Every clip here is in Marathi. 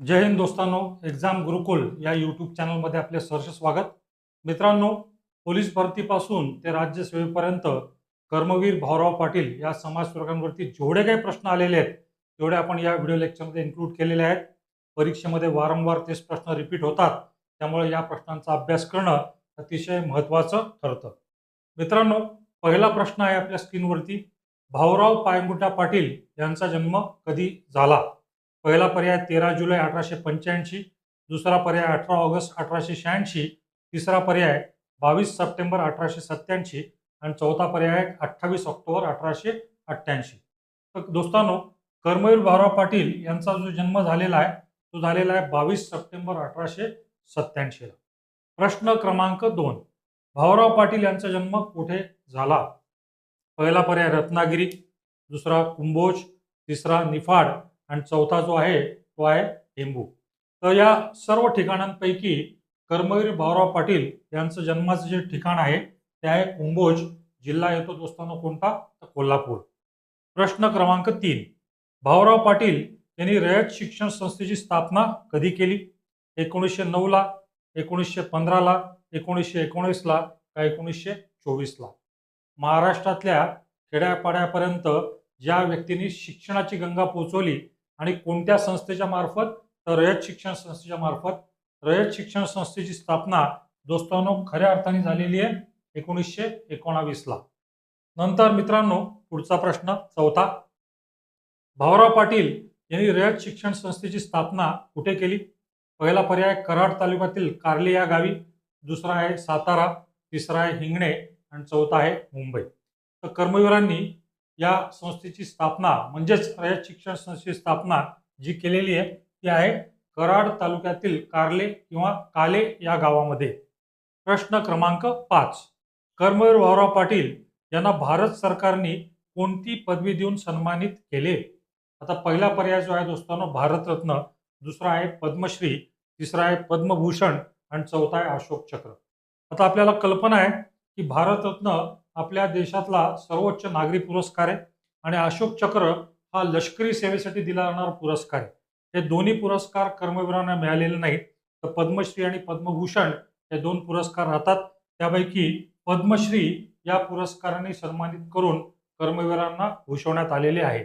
जय हिंद दोस्तांनो एक्झाम गुरुकुल या यूट्यूब चॅनलमध्ये आपले सहर्ष स्वागत. मित्रांनो पोलीस भरतीपासून ते राज्य सेवेपर्यंत कर्मवीर भाऊराव पाटील या समाजसेवकांवरती जेवढे काही प्रश्न आलेले आहेत तेवढे आपण या व्हिडिओ लेक्चरमध्ये इन्क्लूड केलेले आहेत. परीक्षेमध्ये वारंवार तेच प्रश्न रिपीट होतात त्यामुळे या प्रश्नांचा अभ्यास करणं अतिशय महत्त्वाचं ठरतं. मित्रांनो पहिला प्रश्न आहे आपल्या स्क्रीनवरती भाऊराव पायंगुटा पाटील यांचा जन्म कधी झाला? पहिला पर्याय तेरा जुलै अठराशे पंच्याऐंशी दुसरा पर्याय अठरा ऑगस्ट अठराशे शहाऐंशी तिसरा पर्याय बावीस सप्टेंबर अठराशे सत्त्याऐंशी आणि चौथा पर्याय अठ्ठावीस ऑक्टोबर अठराशे अठ्ठ्याऐंशी. तर दोस्तांनो कर्मवीर भाऊराव पाटील यांचा जो जन्म झालेला आहे तो झालेला आहे बावीस सप्टेंबर अठराशे सत्त्याऐंशीला प्रश्न क्रमांक दोन. भाऊराव पाटील यांचा जन्म कुठे झाला? पहिला पर्याय रत्नागिरी दुसरा कुंभोज तिसरा निफाड आणि चौथा जो आहे तो आहे हेंबू तर या सर्व ठिकाणांपैकी कर्मवीर भाऊराव पाटील यांचं जन्माचं जे ठिकाण आहे ते आहे कुंभोज जिल्हा येतो दोस्तांनो कोणता? तर कोल्हापूर. प्रश्न क्रमांक तीन. भाऊराव पाटील यांनी रयत शिक्षण संस्थेची स्थापना कधी केली? एकोणीसशे नऊला एकोणीसशे पंधराला एकोणीसशे एकोणीसला का एकोणीसशे चोवीसला? महाराष्ट्रातल्या खेड्यापाड्यापर्यंत ज्या व्यक्तींनी शिक्षणाची गंगा पोचवली आणि कोणत्या संस्थेच्या मार्फत? तर रयत शिक्षण संस्थेच्या मार्फत. रयत शिक्षण संस्थेची स्थापना दोस्तांनो खऱ्या अर्थाने झालेली आहे. एकोणीसशे एकोणावीसला. नंतर मित्रांनो पुढचा प्रश्न चौथा. भाऊराव पाटील यांनी रयत शिक्षण संस्थेची स्थापना कुठे केली? पहिला पर्याय कराड तालुक्यातील कार्ले या गावी. दुसरा आहे सातारा. तिसरा आहे हिंगणे. आणि चौथा आहे मुंबई. तर कर्मवीरांनी या संस्थेची स्थापना म्हणजेच रयत शिक्षण संस्थेची स्थापना जी केलेली आहे ती आहे कराड तालुक्यातील कार्ले किंवा काले या गावामध्ये. प्रश्न क्रमांक पाच. कर्मवीर भाऊराव पाटील यांना भारत सरकारने कोणती पदवी देऊन सन्मानित केले? आता पहिला पर्याय जो आहे दोस्तांनो भारतरत्न दुसरा आहे पद्मश्री तिसरा आहे पद्मभूषण आणि चौथा आहे अशोक चक्र. आता आपल्याला कल्पना आहे की भारतरत्न आपल्या देशातला सर्वोच्च नागरी पुरस्कार आहे. आणि अशोक चक्र हा लष्करी सेवेसाठी दिला जाणारा पुरस्कार आहे. हे दोन्ही पुरस्कार कर्मवीरांना मिळालेले नाहीत. तर पद्मश्री आणि पद्मभूषण हे दोन पुरस्कार राहतात. त्यापैकी पद्मश्री या पुरस्काराने सन्मानित करून कर्मवीरांना भूषवण्यात आलेले आहे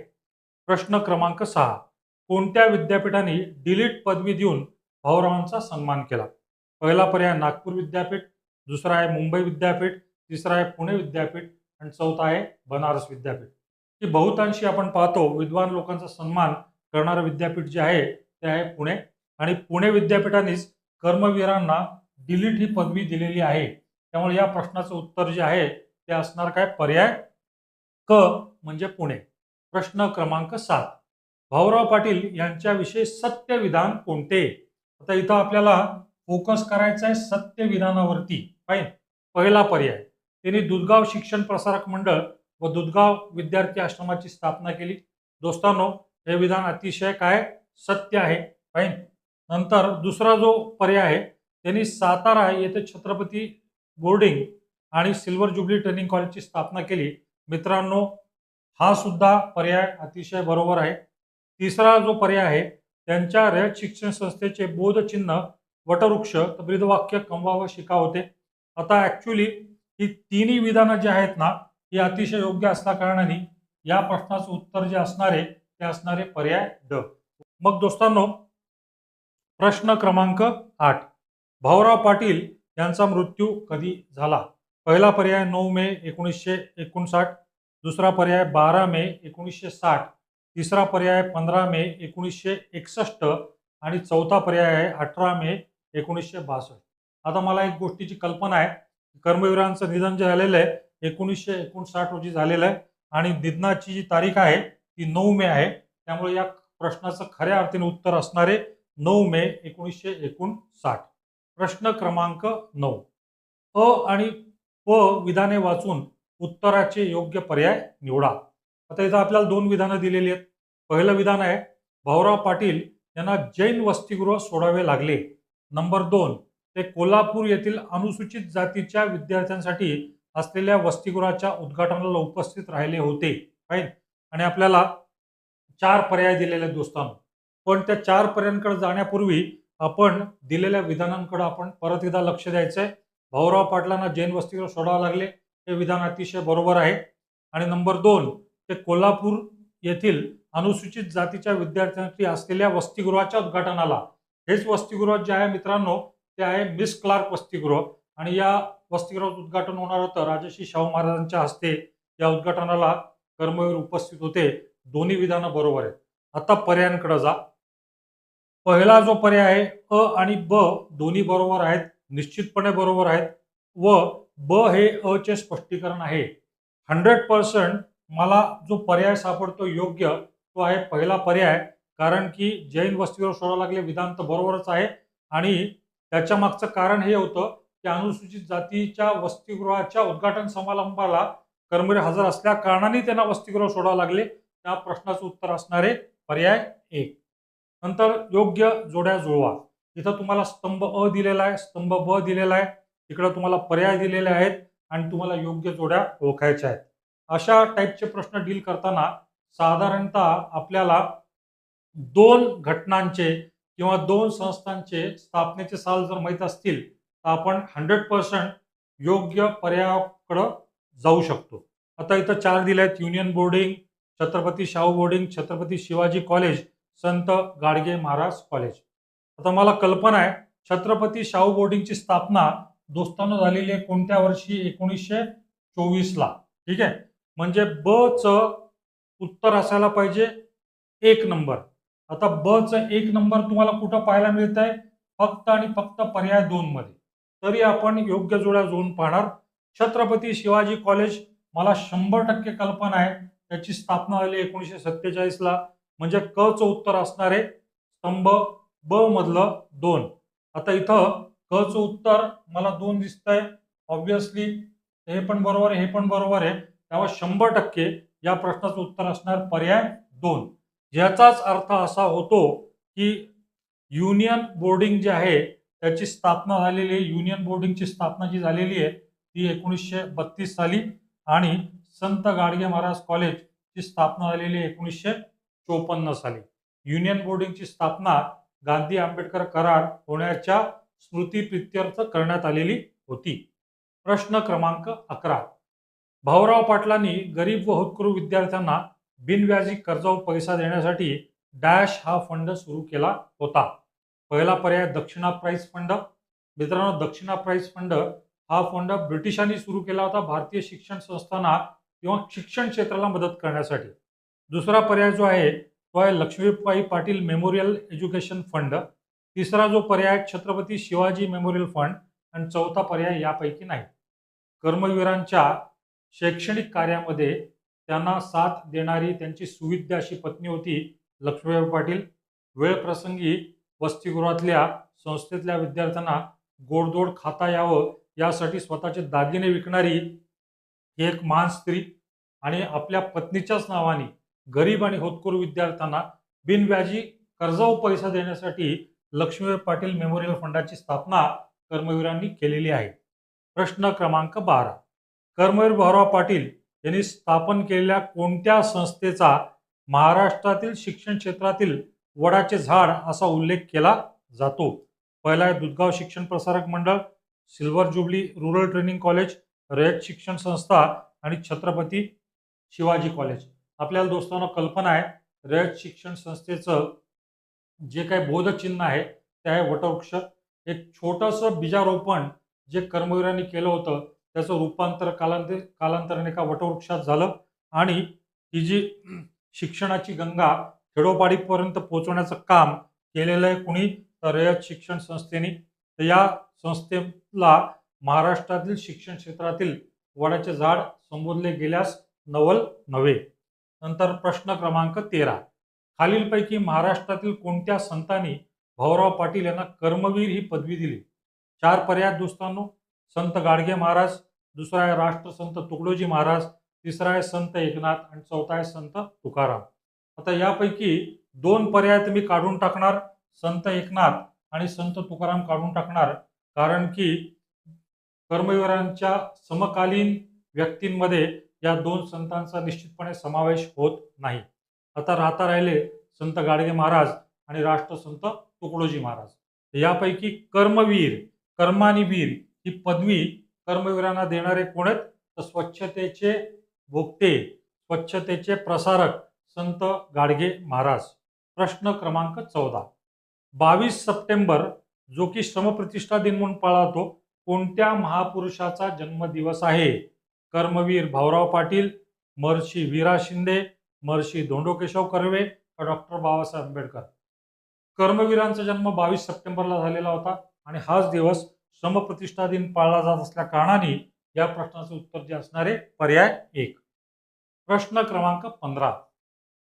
प्रश्न क्रमांक सहा. कोणत्या विद्यापीठाने डिलीट पदवी देऊन भाऊरावांचा सन्मान केला? पहिला पर्याय नागपूर विद्यापीठ दुसरा आहे मुंबई विद्यापीठ तिसरा आहे पुणे विद्यापीठ आणि चौथा आहे बनारस विद्यापीठ. की बहुतांशी आपण पाहतो विद्वान लोकांचा सन्मान करणारं विद्यापीठ जे आहे ते आहे पुणे. आणि पुणे विद्यापीठानेच कर्मवीरांना डिलीट ही पदवी दिलेली आहे. त्यामुळे या प्रश्नाचं उत्तर जे आहे ते असणार काय? पर्याय क म्हणजे पुणे. प्रश्न क्रमांक सात. भाऊराव पाटील यांच्याविषयी सत्य विधान कोणते? आता इथं आपल्याला फोकस करायचा आहे सत्य विधानावरती पाहिजे पहिला पर्याय. त्यांनी दुधगाव शिक्षण प्रसारक मंडळ व दुधगाव विद्यार्थी आश्रमाची स्थापना केली. दोस्तांनो हे विधान अतिशय काय? सत्य आहे. फाईन नंतर दुसरा जो पर्याय आहे त्यांनी सातारा येथे छत्रपती बोर्डिंग आणि सिल्वर जुबली ट्रेनिंग कॉलेजची स्थापना केली. मित्रांनो हा सुद्धा पर्याय अतिशय बरोबर आहे. तिसरा जो पर्याय आहे त्यांच्या रयत शिक्षण संस्थेचे बोधचिन्ह वटवृक्ष तर ब्रीदवाक्य कमवा व शिका होते. आता ॲक्च्युली ही तिन्ही विधानं जी आहेत ना ही अतिशय योग्य असल्या कारणाने या प्रश्नाचं उत्तर जे असणारे ते असणारे पर्याय ड. मग दोस्तांनो प्रश्न क्रमांक आठ. भाऊराव पाटील यांचा मृत्यू कधी झाला? पहिला पर्याय नऊ मे एकोणीसशे एकोणसाठ दुसरा पर्याय बारा मे एकोणीसशे साठ तिसरा पर्याय पंधरा मे एकोणीसशे एकसष्ट आणि चौथा पर्याय आहे अठरा मे एकोणीसशे बासष्ट. आता मला एक गोष्टीची कल्पना आहे. कर्मवीरांचं निधन जे झालेलं आहे एकोणीसशे एकोणसाठ रोजी झालेलं आहे. आणि निधनाची जी तारीख आहे ती नऊ मे आहे. त्यामुळे या प्रश्नाचं खऱ्या अर्थाने उत्तर असणारे नऊ मे एकोणीसशे एकोणसाठ. प्रश्न क्रमांक नऊ. अ आणि प विधाने वाचून उत्तराचे योग्य पर्याय निवडा. आता इथं आपल्याला दोन विधानं दिलेली आहेत. पहिलं विधान आहे भाऊराव पाटील यांना जैन वसतिगृह सोडावे लागले. नंबर दोन ते कोल्हापूर येथील अनुसूचित जातीच्या विद्यार्थ्यांसाठी असलेल्या वसतिगृहाच्या उद्घाटनाला उपस्थित राहिले होते. राईट आणि आपल्याला चार पर्याय दिलेले आहेत दोस्तांनो. पण त्या चार पर्यायांकडे जाण्यापूर्वी आपण दिलेल्या विधानांकडे आपण परत एकदा लक्ष द्यायचं आहे भाऊराव पाटलांना जैन वसतिगृह सोडावं लागले. हे विधान अतिशय बरोबर आहे. आणि नंबर दोन ते कोल्हापूर येथील अनुसूचित जातीच्या विद्यार्थ्यांसाठी असलेल्या वसतिगृहाच्या उद्घाटनाला. हेच वसतिगृह जे आहे मित्रांनो ते आहे मिस क्लार्क वसतिगृह. आणि या वसतिगृहाचं उद्घाटन होणार होतं. राजश्री शाहू महाराजांच्या हस्ते या उद्घाटनाला कर्मवीर उपस्थित होते. दोन्ही विधानं बरोबर आहेत. आता पर्यायांकडे जा. पहिला जो पर्याय आहे अ आणि ब दोन्ही बरोबर आहेत निश्चितपणे बरोबर आहेत. व ब हे अ चे स्पष्टीकरण आहे. हंड्रेड पर्सेंट मला जो पर्याय सापडतो योग्य तो आहे पहिला पर्याय. कारण की जैन वस्तीवर सोडावं लागले विधान तर बरोबरच आहे. आणि याच्या मागचं कारण हे होतं की अनुसूचित जातीच्या वसतिगृहाच्या उद्घाटन समारंभाला कर्मचारी हजर असल्या कारणाने त्यांना वसतिगृह सोडावं लागले. त्या प्रश्नाचं उत्तर असणारे पर्याय एक. नंतर योग्य जोड्या जुळवा. इथं तुम्हाला स्तंभ अ दिलेला आहे स्तंभ ब दिलेला आहे. तिकडं तुम्हाला पर्याय दिलेले आहेत आणि तुम्हाला योग्य जोड्या ओळखायच्या आहेत. अशा टाईपचे प्रश्न डील करताना साधारणतः आपल्याला दोन घटनांचे किंवा दोन संस्थांचे स्थापनेचे साल जर माहीत असतील तर आपण हंड्रेड पर्सेंट योग्य पर्यायाकडं जाऊ शकतो. आता इथं चार दिले आहेत union boarding Chhatrapati Shahu boarding Chhatrapati Shivaji college Sant Gadge Maharaj college आता मला कल्पना आहे छत्रपती शाहू बोर्डिंगची स्थापना दोस्तानं झालेली आहे कोणत्या वर्षी? एकोणीसशे चोवीसला. ठीक आहे? म्हणजे ब च उत्तर असायला पाहिजे एक नंबर. आता ब च एक नंबर तुम्हाला कुठं पाहायला मिळत आहे फक्त आणि फक्त पर्याय दोन मध्ये. तरी आपण योग्य जोड्या जोडून पाहणार. छत्रपती शिवाजी कॉलेज मला शंभर टक्के कल्पना आहे. त्याची स्थापना झाली एकोणीसशे सत्तेचाळीसला म्हणजे क च उत्तर असणार आहे स्तंभ ब मधलं दोन. आता इथं क च उत्तर मला दोन दिसत आहे ऑब्विसली हे पण बरोबर आहे हे पण बरोबर आहे. त्यामुळे शंभर टक्के या प्रश्नाचं उत्तर असणार पर्याय दोन. याचाच अर्थ असा होतो की युनियन बोर्डिंग जे आहे त्याची स्थापना झालेली आहे. युनियन बोर्डिंगची स्थापना जी झालेली आहे ती एकोणीसशे बत्तीस साली आणि संत गाडगे महाराज कॉलेजची स्थापना झालेली आहे एकोणीसशे चोपन्न साली. युनियन बोर्डिंगची स्थापना गांधी आंबेडकर करार होण्याच्या स्मृतीप्रित्यर्थ करण्यात आलेली होती. प्रश्न क्रमांक अकरा. भाऊराव पाटलांनी गरीब व होतकरू विद्यार्थ्यांना बिनव्याजी कर्जावर पैसा देण्यासाठी डॅश हा फंड सुरू केला होता. पहिला पर्याय दक्षिणा प्राईज फंड. मित्रांनो दक्षिणा प्राईज फंड हा फंड ब्रिटिशांनी सुरू केला होता भारतीय शिक्षण संस्थांना किंवा शिक्षण क्षेत्राला मदत करण्यासाठी. दुसरा पर्याय जो आहे तो आहे Laxmibai Patil memorial education fund. तिसरा जो पर्याय छत्रपती शिवाजी मेमोरियल फंड. आणि चौथा पर्याय यापैकी नाही. कर्मवीरांच्या शैक्षणिक कार्यामध्ये त्यांना साथ देणारी त्यांची सुविद्या अशी पत्नी होती लक्ष्मीबाई पाटील. वेळप्रसंगी वसतिगृहातल्या संस्थेतल्या विद्यार्थ्यांना गोडदोड खाता यावं यासाठी स्वतःचे दागिने विकणारी ही एक महान स्त्री आणि आपल्या पत्नीच्याच नावाने गरीब आणि होतकरू विद्यार्थ्यांना बिनव्याजी कर्जाऊ पैसा देण्यासाठी लक्ष्मीबाई पाटील मेमोरियल फंडाची स्थापना कर्मवीरांनी केलेली आहे. प्रश्न क्रमांक बारा. कर्मवीर भाऊराव पाटील यांनी स्थापन केलेल्या कोणत्या संस्थेचा महाराष्ट्रातील शिक्षण क्षेत्रातील वडाचे झाड असा उल्लेख केला जातो? पहिला आहे Dudhgaon Shikshan Prasarak Mandal silver jubilee rural training college Rayat Shikshan Sanstha आणि छत्रपती शिवाजी कॉलेज. आपल्याला दोस्तांना कल्पना आहे रयत शिक्षण संस्थेचं जे काही बोधचिन्ह आहे ते आहे वटवृक्ष. एक छोटंसं बीजारोपण जे कर्मवीरांनी केलं होतं त्याचं रूपांतर कालांतर कालांतराने एका वटवृक्षात झालं आणि ही जी शिक्षणाची गंगा खेडोपाडीपर्यंत पोहोचवण्याचं काम केलेलं आहे कुणी तर रयत शिक्षण संस्थेने. तर या संस्थेला महाराष्ट्रातील शिक्षण क्षेत्रातील वडाचे झाड संबोधले गेल्यास नवल नव्हे. नंतर प्रश्न क्रमांक तेरा. खालीलपैकी महाराष्ट्रातील कोणत्या संतांनी भाऊराव पाटील यांना कर्मवीर ही पदवी दिली? चार पर्याय दोस्तांनो. संत गाडगे महाराज दुसरा आहे राष्ट्रसंत तुकडोजी महाराज तिसरा आहे संत एकनाथ आणि चौथा आहे संत तुकाराम. आता यापैकी दोन पर्याय तुम्ही काढून टाकणार संत एकनाथ आणि संत तुकाराम काढून टाकणार. कारण की कर्मवीरांच्या समकालीन व्यक्तींमध्ये या दोन संतांचा निश्चितपणे समावेश होत नाही. आता राहता राहिले संत गाडगे महाराज आणि राष्ट्रसंत तुकडोजी महाराज. यापैकी कर्मवीर कर्मानी वीर ही पदवी कर्मवीरांना देणारे कोण आहेत? तर स्वच्छतेचे भोगते स्वच्छतेचे प्रसारक संत गाडगे महाराज. प्रश्न क्रमांक चौदा. बावीस सप्टेंबर जो की श्रमप्रतिष्ठा दिन म्हणून पाळतो कोणत्या महापुरुषाचा जन्मदिवस आहे? कर्मवीर भाऊराव पाटील महर्षी वीरा शिंदे महर्षी धोंडोकेशव कर्वे का डॉक्टर बाबासाहेब आंबेडकर? कर्मवीरांचा जन्म बावीस सप्टेंबरला झालेला होता आणि हाच दिवस समप्रतिष्ठा दिन पाळला जात असल्या कारणाने या प्रश्नाचे उत्तर जे असणारे पर्याय एक. प्रश्न क्रमांक पंधरा.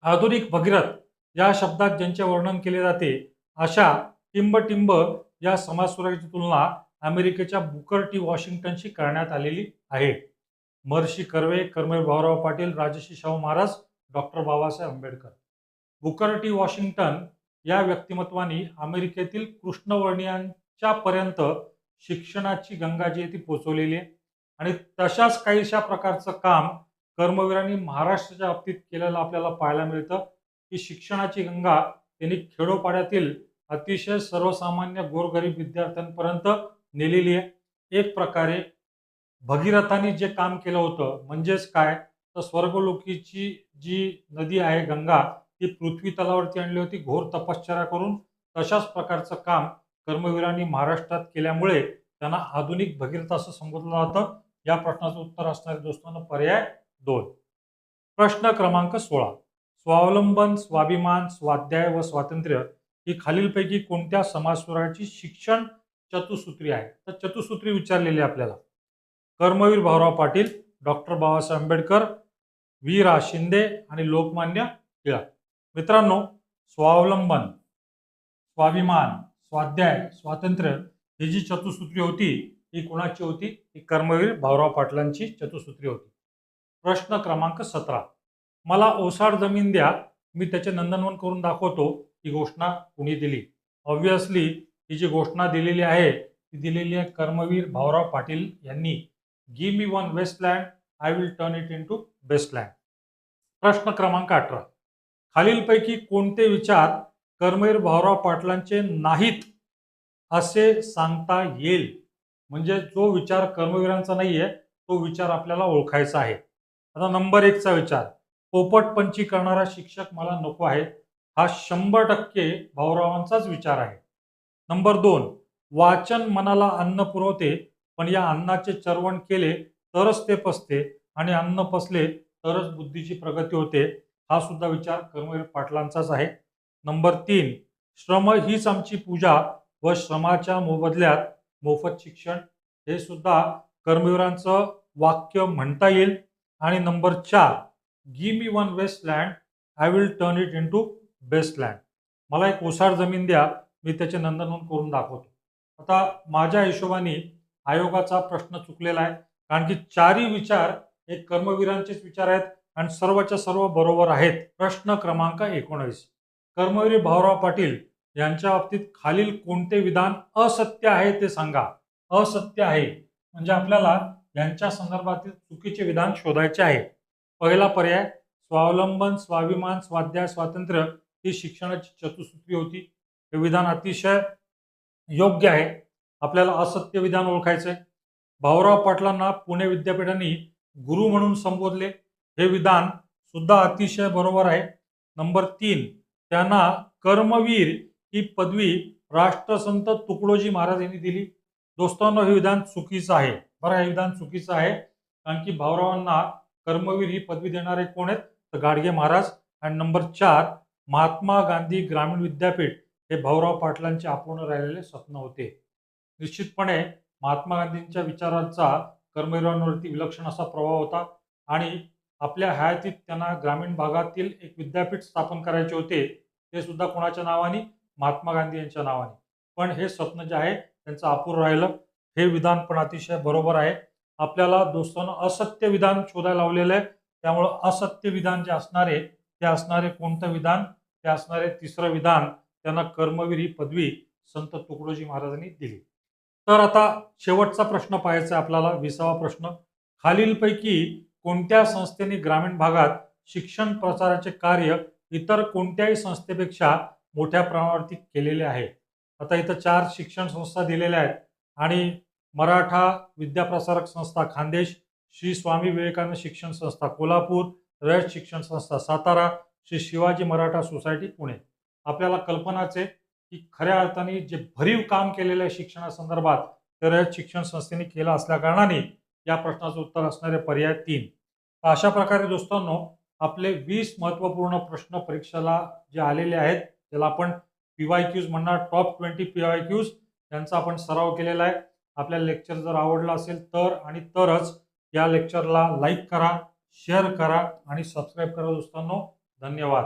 आधुनिक भगीरथ या शब्दात ज्यांचे वर्णन केले जाते अशा टिंबटिंब या समाजसुराची तुलना अमेरिकेच्या बुकर टी वॉशिंग्टनशी करण्यात आलेली आहे. Maharshi Karve Karmaveer Bhaurao Patil Rajarshi Shahu Maharaj doctor Babasaheb Ambedkar. Booker T Washington या व्यक्तिमत्वाने अमेरिकेतील कृष्णवर्णीयांच्या पर्यंत शिक्षणाची गंगा जी आहे ती पोचवलेली आहे. आणि तशाच काहीशा प्रकारचं काम कर्मवीरांनी महाराष्ट्राच्या बाबतीत केलेलं आपल्याला पाहायला मिळतं. की शिक्षणाची गंगा त्यांनी खेडोपाड्यातील अतिशय सर्वसामान्य गोरगरीब विद्यार्थ्यांपर्यंत नेलेली आहे. एक प्रकारे भगीरथाने जे काम केलं होतं म्हणजेच काय? तर स्वर्गलोकीची जी नदी आहे गंगा ती पृथ्वी तलावरती आणली होती घोर तपश्चर्या करून तशाच प्रकारचं काम कर्मवीरांनी महाराष्ट्रात केल्यामुळे त्यांना आधुनिक भगीरथ असं संबोधलं जातं. या प्रश्नाचं उत्तर असणारे दोस्तांना पर्याय दोन. प्रश्न क्रमांक सोळा. स्वावलंबन स्वाभिमान स्वाध्याय व स्वातंत्र्य ही खालीलपैकी कोणत्या समाजसुराची शिक्षण चतुसूत्री आहे? तर चतुसूत्री विचारलेली आहे आपल्याला. कर्मवीर भाऊराव पाटील डॉक्टर बाबासाहेब आंबेडकर वी रा शिंदे आणि लोकमान्य टिळक. मित्रांनो स्वावलंबन स्वाभिमान स्वाध्याय स्वातंत्र्य ही जी चतुसूत्री होती ही कोणाची होती? ही कर्मवीर भाऊराव पाटलांची चतुसूत्री होती. प्रश्न क्रमांक सतरा. मला ओसाड जमीन द्या मी त्याचे नंदनवन करून दाखवतो ही घोषणा कुणी दिली? ऑब्विसली ही जी घोषणा दिलेली आहे ती दिलेली आहे कर्मवीर भाऊराव पाटील यांनी. Give me one wasteland I will turn it into bestland प्रश्न क्रमांक अठरा. खालीलपैकी कोणते विचार कर्मवीर भाऊराव पाटलांचे नाहीत असे सांगता येईल. म्हणजे जो विचार कर्मवीरांचा नाही आहे तो विचार आपल्याला ओळखायचा आहे. आता नंबर एकचा विचार. पोपटपंची करणारा शिक्षक मला नको आहे. हा शंभर टक्के भाऊरावांचाच विचार आहे. नंबर दोन. वाचन मनाला अन्न पुरवते पण या अन्नाचे चरवण केले तरच ते पसते आणि अन्न पसले तरच बुद्धीची प्रगती होते. हा सुद्धा विचार कर्मवीर पाटलांचाच आहे. नंबर तीन श्रम हीच आमची पूजा व श्रमाच्या मोबदल्यात मोफत शिक्षण. हे सुद्धा कर्मवीरांचं वाक्य म्हणता येईल. आणि नंबर चार give me one waste land I will turn it into best land मला एक ओसाड जमीन द्या मी त्याचे नंदनवन करून दाखवतो. आता माझ्या हिशोबाने आयोगाचा प्रश्न चुकलेला आहे. कारण की चारही विचार हे कर्मवीरांचेच विचार आहेत. आणि सर्वच्या सर्व बरोबर आहेत. प्रश्न क्रमांक एकोणीस कर्मवीर भाऊराव पाटील यांच्या बाबतीत खालील कोणते विधान असत्य आहे ते सांगा. असत्य आहे. म्हणजे आपल्याला यांच्या संदर्भातील चुकीचे विधान शोधायचे आहे. पहिला पर्याय स्वावलंबन स्वाभिमान स्वाध्याय स्वातंत्र्य ही शिक्षणाची चतुसूत्री होती. हे विधान अतिशय योग्य आहे. आपल्याला असत्य विधान ओळखायचं आहे भाऊराव पाटलांना पुणे विद्यापीठाने गुरु म्हणून संबोधले. हे विधान सुद्धा अतिशय बरोबर आहे. नंबर तीन त्यांना कर्मवीर ही पदवी राष्ट्रसंत तुकडोजी महाराज यांनी दिली. दोस्तांनो हे विधान चुकीचं आहे. बरं हे विधान चुकीचं आहे. कारण की भाऊरावांना कर्मवीर ही पदवी देणारे कोण आहेत? तर गाडगे महाराज. आणि नंबर चार महात्मा गांधी ग्रामीण विद्यापीठ हे भाऊराव पाटलांचे अपूर्ण राहिलेले स्वप्न होते. निश्चितपणे महात्मा गांधींच्या विचारांचा कर्मवीरांवरती विलक्षण असा प्रभाव होता. आणि आपल्या हयातीत त्यांना ग्रामीण भागातील एक विद्यापीठ स्थापन करायचे होते ते सुद्धा कोणाच्या नावाने? महात्मा गांधी यांच्या नावाने. पण हे स्वप्न जे आहे त्यांचं अपूर राहिलं. हे विधान पण अतिशय बरोबर आहे. आपल्याला दोस्तांना असत्य विधान शोधायला लावलेलं आहे. त्यामुळं असत्य विधान जे असणारे ते असणारे कोणतं विधान? ते असणारे तिसरं विधान. त्यांना कर्मवीर ही पदवी संत तुकडोजी महाराजांनी दिली. तर आता शेवटचा प्रश्न पाहायचा आपल्याला विसावा प्रश्न. खालीलपैकी कोणत्या संस्थेने ग्रामीण भागात शिक्षण प्रसाराचे कार्य इतर कोणत्याही संस्थेपेक्षा मोठ्या प्रमाणावरती केलेले आहे? आता इथं चार शिक्षण संस्था दिलेल्या आहेत आणि मराठा विद्याप्रसारक संस्था खानदेश श्री स्वामी विवेकानंद शिक्षण संस्था कोल्हापूर रयत शिक्षण संस्था सातारा श्री शिवाजी मराठा सोसायटी पुणे. आपल्याला कल्पनाच आहे की खऱ्या अर्थाने जे भरीव काम केलेलं आहे शिक्षणासंदर्भात ते रयत शिक्षण संस्थेने केलं असल्या कारणाने या प्रश्नाचं उत्तर असणारे पर्याय तीन. अशा प्रकारे दोस्तांनो आपले वीस महत्त्वपूर्ण प्रश्न परीक्षेला जे आलेले आहेत त्याला आपण पी वाय क्यूज म्हणणार top twenty P Y Qs यांचा आपण सराव केलेला आहे. आपल्या लेक्चर जर आवडला असेल तर आणि तरच या लेक्चरला लाईक करा शेअर करा आणि सबस्क्राईब करा दोस्तांनो. धन्यवाद.